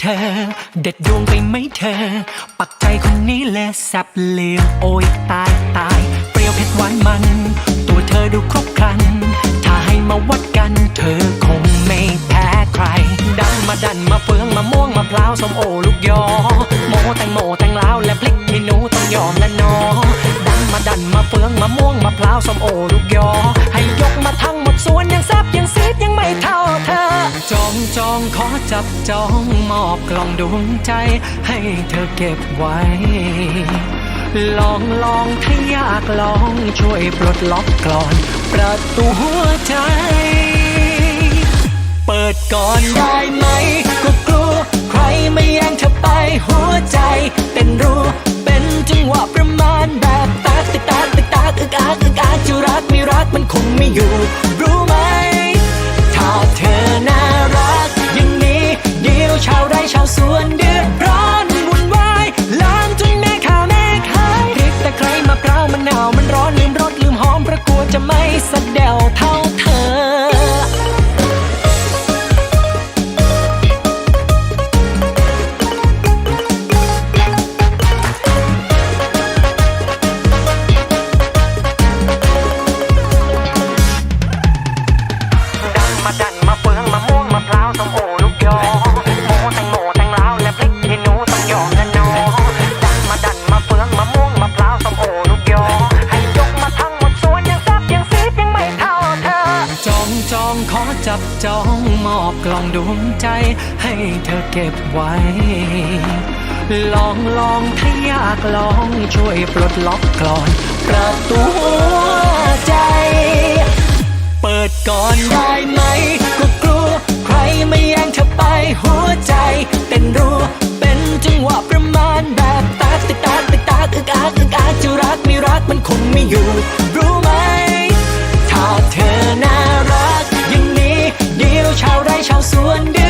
เธอ เด็ดดวงไปไหมเธอ ปักใจคนนี้และแซบเลวโอยตายตายเปรี้ยวเผ็ดหวานมัน ตัวเธอดูครบครัน ถ้าให้มาวัดกัน เธอคงไม่แพ้ใคร ดันมาดันมาเฟืองมาม่วงมาพล้าวส้มโอลูกยอ โมแตงโมแตงลาวและพลิกเมนูต้องยอมและนอดันมาดันมาเฟืองมาม่วงมาพล้าวส้มโอลูกยอ ให้ยกมาทั้งหมดสวนยังแซบยังซีดยังไม่เท่าเธอ จองจองขอจับจองมอบกล่องดวงใจ ให้เธอเก็บไว้ ลองลองถ้าอยากลองช่วยปลดล็อกกลอน ประตูหัวใจ เปิดก่อนได้ไหม ก็กลัวใครไม่แย่งเธอไปหัวใจ เป็นรูเป็นจังหวะประมาณแบบตากติกตากติกตากอึกอักอึกอักจะรักไม่รักมันคงไม่อยู่ ขอจับจองมอบกล่องดวงใจ ให้เธอเก็บไว้ ลองลองถ้าอยากลองช่วยปลดล็อกกลอนประตูหัวใจ เปิดก่อนได้ไหม ก็กลัวใครไม่แย่งเธอไปหัวใจเป็นรูเป็นจังหวะประมาณแบบตากติกตากติกตากอึกอักอึกอักจะรักไม่รักมันคงไม่อยู่ รู้ไหม ถ้าเธอน่า ชาวไร่ชาวสวนเดือ